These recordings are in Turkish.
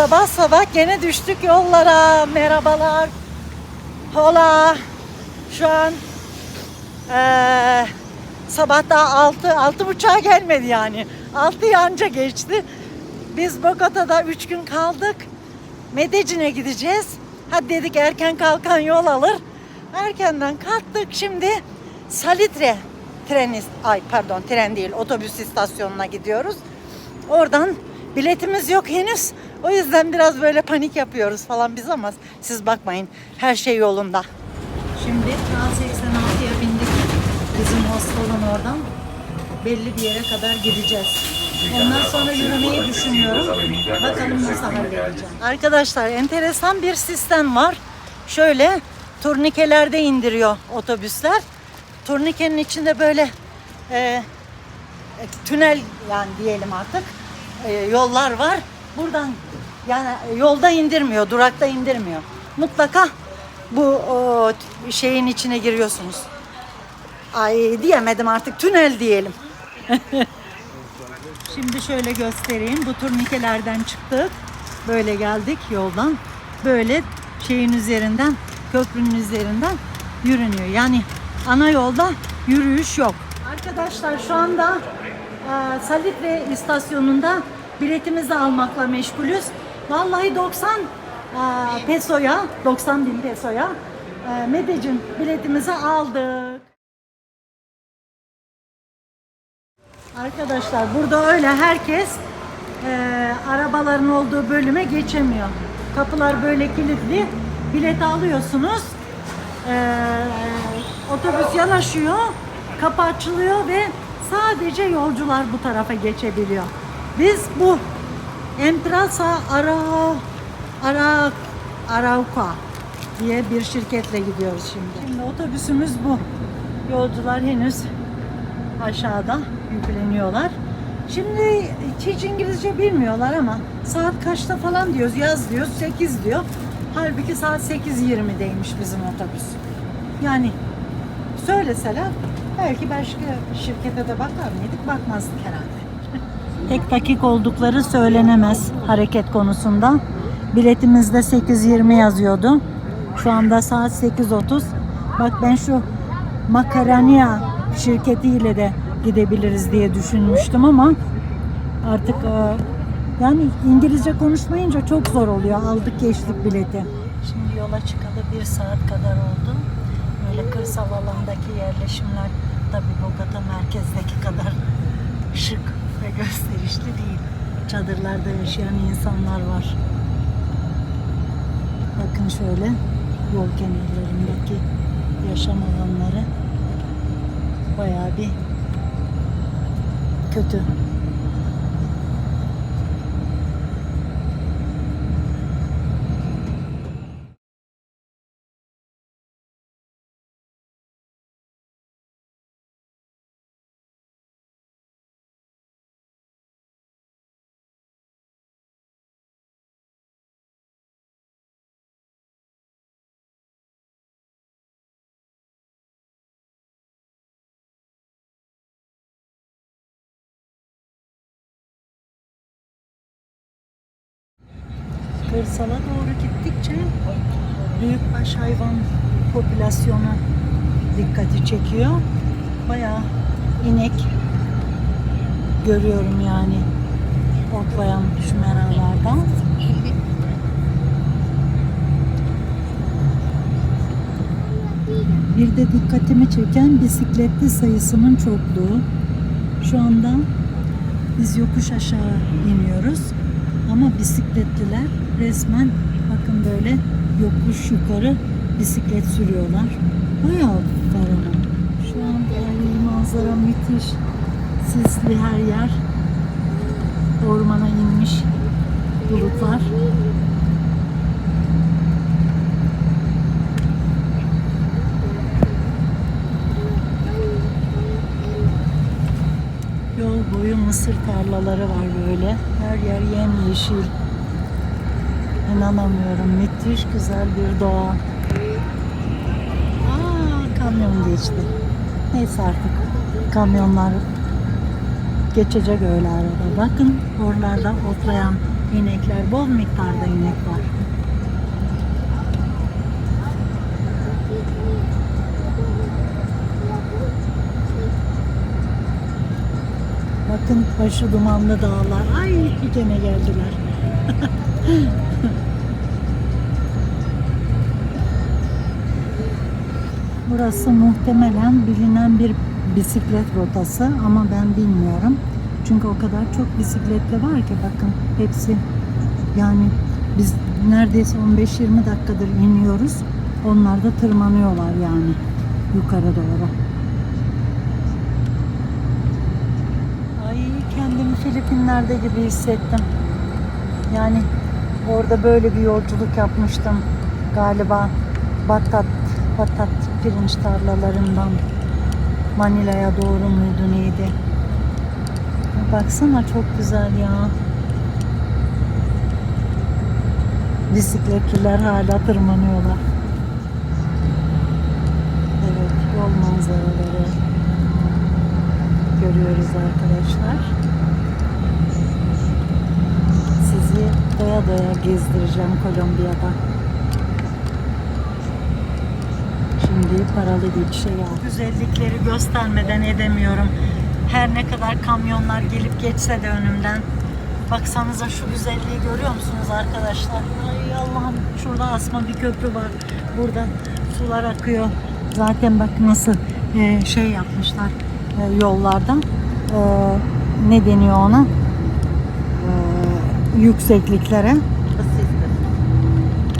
Sabah sabah gene düştük yollara. Merhabalar. Hola. Şu an eee sabah daha 6, altı buçuğa gelmedi yani. 6 anca geçti. Biz Bogota'da 3 gün kaldık. Medecin'e gideceğiz. Hadi dedik erken kalkan yol alır. Erkenden kalktık. Şimdi Salitre treni, ay pardon tren değil otobüs istasyonuna gidiyoruz. Oradan biletimiz yok henüz. O yüzden biraz böyle panik yapıyoruz falan biz ama siz bakmayın her şey yolunda. Şimdi K86'ya bindik. Bizim hostelin oradan belli bir yere kadar gideceğiz. Ondan sonra yürümeyi düşünüyorum. Bakalım nasıl halledeceğim. Arkadaşlar enteresan bir sistem var. Şöyle turnikelerde indiriyor otobüsler. Turnikenin içinde böyle e, e, tünel yani diyelim artık e, yollar var. Buradan yani yolda indirmiyor, durakta indirmiyor. Mutlaka bu o, şeyin içine giriyorsunuz. Ay diyemedim artık tünel diyelim. Şimdi şöyle göstereyim. Bu turnikelerden çıktık. Böyle geldik yoldan. Böyle şeyin üzerinden, köprünün üzerinden yürünüyor. Yani ana yolda yürüyüş yok. Arkadaşlar şu anda e, Salitre istasyonunda biletimizi almakla meşgulüz. Vallahi 90 e, pesoya, 90 bin pesoya e, Medellin biletimizi aldık. Arkadaşlar burada öyle herkes e, arabaların olduğu bölüme geçemiyor. Kapılar böyle kilitli. Bilet alıyorsunuz. E, otobüs yanaşıyor. Kapı açılıyor ve sadece yolcular bu tarafa geçebiliyor. Biz bu Emprasa Ara Ara Arauca diye bir şirketle gidiyoruz şimdi. Şimdi otobüsümüz bu. Yolcular henüz aşağıda yükleniyorlar. Şimdi hiç İngilizce bilmiyorlar ama saat kaçta falan diyoruz, yaz diyoruz, 8 diyor. Halbuki saat 8.20'deymiş bizim otobüs. Yani söyleseler belki başka şirkete de bakar mıydık, bakmazdık herhalde. Tek dakik oldukları söylenemez hareket konusunda. Biletimizde 8.20 yazıyordu. Şu anda saat 8.30. Bak ben şu Makarania şirketiyle de gidebiliriz diye düşünmüştüm ama artık e, yani İngilizce konuşmayınca çok zor oluyor. Aldık geçtik bileti. Şimdi yola çıkalı bir saat kadar oldu. Böyle kırsal alandaki yerleşimler tabii Bogota merkezdeki kadar şık ve gösterişli değil. Çadırlarda yaşayan insanlar var. Bakın şöyle yol kenarlarındaki yaşam alanları bayağı bir kötü. Kırsala doğru gittikçe büyükbaş hayvan popülasyonu dikkati çekiyor. Bayağı inek görüyorum yani otlayan şu. Bir de dikkatimi çeken bisikletli sayısının çokluğu. Şu anda biz yokuş aşağı iniyoruz. Ama bisikletliler resmen bakın böyle yokuş yukarı bisiklet sürüyorlar. Bayağı var ama. Şu an yani manzara müthiş. Sisli her yer. Ormana inmiş bulutlar. Yol boyu mısır tarlaları var böyle. Her yer yemyeşil. İnanamıyorum. Müthiş güzel bir doğa. Aa, kamyon geçti. Neyse artık kamyonlar geçecek öyle arada. Bakın oralarda otlayan inekler Bol miktarda inek var. Bakın başı dumanlı dağlar. Ay gene geldiler. Burası muhtemelen bilinen bir bisiklet rotası ama ben bilmiyorum. Çünkü o kadar çok bisikletle var ki bakın hepsi yani biz neredeyse 15-20 dakikadır iniyoruz. Onlar da tırmanıyorlar yani yukarı doğru. Ay kendimi Filipinler'de gibi hissettim. Yani orada böyle bir yolculuk yapmıştım. Galiba Batat, Batat pirinç tarlalarından Manila'ya doğru muydu neydi? Baksana çok güzel ya. Bisikletliler hala tırmanıyorlar. Evet, yol manzaraları görüyoruz arkadaşlar. Sizi doya doya gezdireceğim Kolombiya'da. Şimdi paralı geçişe ya. Güzellikleri göstermeden edemiyorum. Her ne kadar kamyonlar gelip geçse de önümden. Baksanıza şu güzelliği görüyor musunuz arkadaşlar? Ay Allah'ım şurada asma bir köprü var. Burada sular akıyor. Zaten bak nasıl e, şey yapmışlar e, yollardan. E, ne deniyor ona? Yüksekliklere.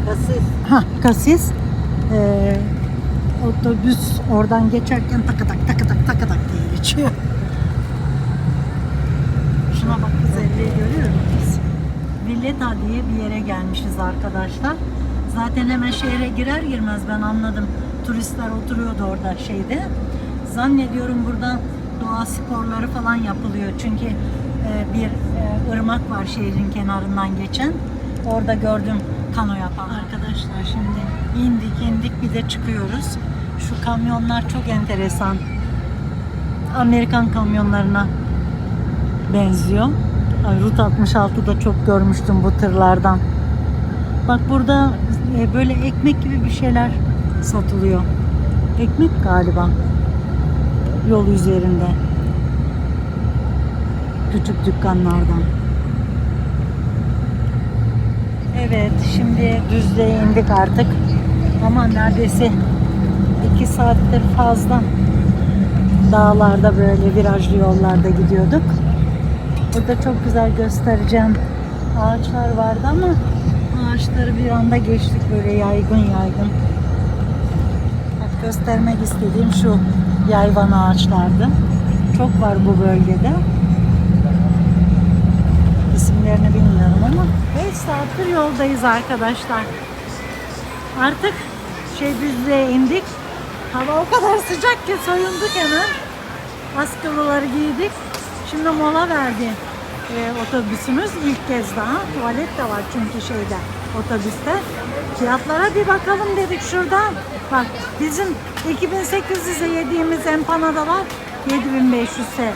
Kasis. Ha, kasis. E, otobüs oradan geçerken takatak takatak takatak diye geçiyor. Şuna bak güzelliği görüyor musunuz? Villeta diye bir yere gelmişiz arkadaşlar. Zaten hemen şehre girer girmez ben anladım. Turistler oturuyordu orada şeyde. Zannediyorum burada doğa sporları falan yapılıyor. Çünkü bir e, ırmak var şehrin kenarından geçen. Orada gördüm kano yapan arkadaşlar. Şimdi indik indik bir de çıkıyoruz. Şu kamyonlar çok enteresan. Amerikan kamyonlarına benziyor. Rut 66'da çok görmüştüm bu tırlardan. Bak burada e, böyle ekmek gibi bir şeyler satılıyor. Ekmek galiba. Yol üzerinde. Küçük dükkanlardan. Evet, şimdi düzlüğe indik artık. Ama neredeyse iki saattir fazla dağlarda böyle virajlı yollarda gidiyorduk. Burada çok güzel göstereceğim ağaçlar vardı ama ağaçları bir anda geçtik böyle yaygın yaygın. Bak göstermek istediğim şu yayvan ağaçlardı. Çok var bu bölgede. İsimlerini bilmiyorum ama 5 saattir yoldayız arkadaşlar. Artık şey düzlüğe indik. Hava o kadar sıcak ki soyunduk hemen. Askılıları giydik. Şimdi mola verdi e, otobüsümüz ilk kez daha. Tuvalet de var çünkü şeyde otobüste. Fiyatlara bir bakalım dedik şurada. Bak bizim 2800'e yediğimiz empanadalar 7500'e ye-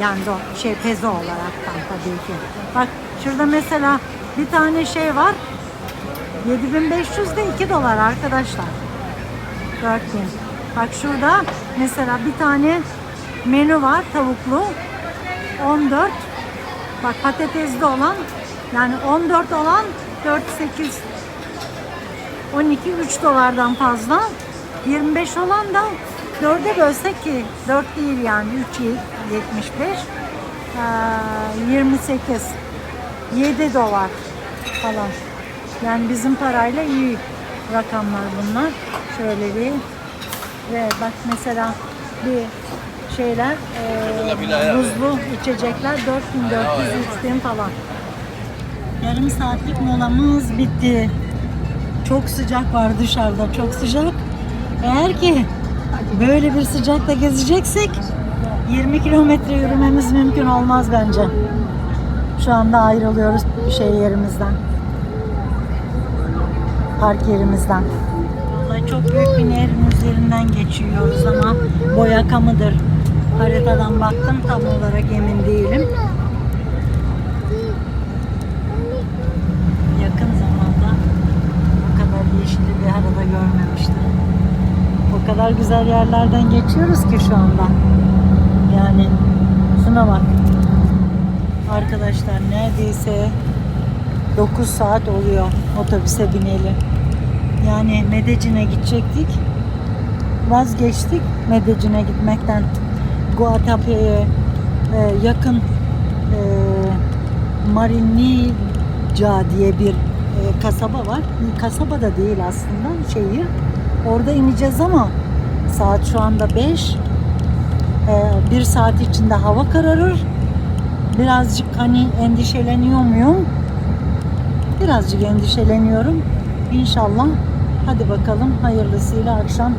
yani o şey pezo olaraktan tabii ki. Bak şurada mesela bir tane şey var. 7500 de 2 dolar arkadaşlar. 4000. Bak şurada mesela bir tane menü var tavuklu. 14. Bak patatesli olan yani 14 olan 4 8 12 3 dolardan fazla. 25 olan da 4'e bölsek ki 4 değil yani 3 75 ee, 28 7 dolar falan. Yani bizim parayla iyi rakamlar bunlar. Şöyle bir ve bak mesela bir şeyler e, buzlu içecekler 4400 3000 falan. Yarım saatlik molamız bitti. Çok sıcak var dışarıda, çok sıcak. Eğer ki böyle bir sıcakta gezeceksek 20 kilometre yürümemiz mümkün olmaz bence. Şu anda ayrılıyoruz şey yerimizden. Park yerimizden. Vallahi çok büyük bir nehrin üzerinden geçiyoruz ama boyaka mıdır? Haritadan baktım tam olarak emin değilim. Yakın zamanda bu kadar yeşili bir arada görmemiştim. O kadar güzel yerlerden geçiyoruz ki şu anda. Yani şuna bak. Arkadaşlar neredeyse 9 saat oluyor otobüse bineli. Yani Medecin'e gidecektik. Vazgeçtik Medecin'e gitmekten. Guatape'ye e, yakın e, Marinilla diye bir e, kasaba var. Kasaba da değil aslında şehir. Orada ineceğiz ama saat şu anda 5. E, bir saat içinde hava kararır. Birazcık hani endişeleniyor muyum? Birazcık endişeleniyorum. İnşallah. Hadi bakalım hayırlısıyla akşam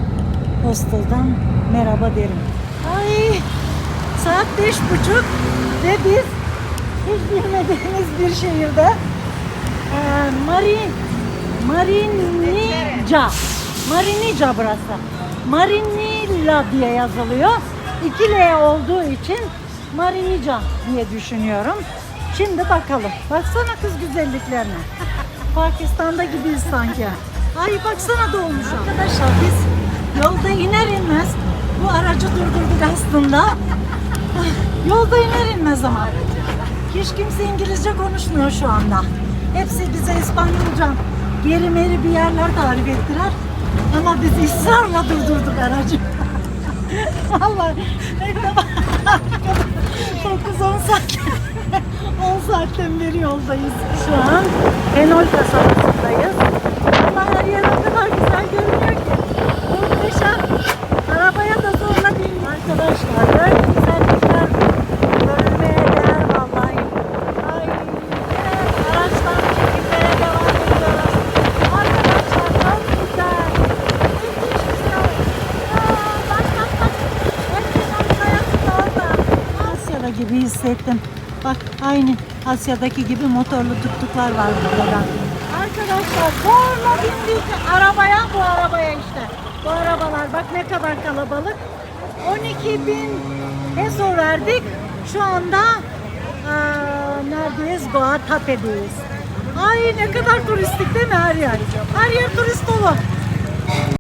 hostelden merhaba derim. Ay saat beş buçuk ve biz hiç bilmediğimiz bir şehirde e, Mari Marinica Marinica burası. Marinilla diye yazılıyor. İki L olduğu için Marinica diye düşünüyorum. Şimdi bakalım. Baksana kız güzelliklerine. Pakistan'da gibiyiz sanki. Ay baksana dolmuş. Arkadaşlar biz yolda iner inmez bu aracı durdurduk aslında. Yolda iner inmez ama. Hiç kimse İngilizce konuşmuyor şu anda. Hepsi bize İspanyolca geri meri bir yerler tarif ettiler. Ama biz ısrarla durdurduk aracı. Vallahi ilk defa 9-10 saat 10 saatten beri yoldayız. Şu an Penol kasabasındayız. Ama her yer o kadar güzel görünüyor ki. Muhteşem. Arabaya da zorla bindim. Arkadaşlar böyle güzellikler görülmeye değer vallahi. Ay, evet, araçtan çekimlere devam ediyoruz. Arkadaşlar çok güzel. Müthiş güzel. Aa, bak bak bak. Herkes onun ayakta orada. Asya'da hissettim. Bak aynı Asya'daki gibi motorlu tuktuklar var burada. Arkadaşlar zorla bindik arabaya bu arabaya işte. Bu arabalar bak ne kadar kalabalık. 12 bin peso verdik. Şu anda eee neredeyiz? Guatape'deyiz. Ay ne kadar turistik değil mi her yer? Her yer turist dolu.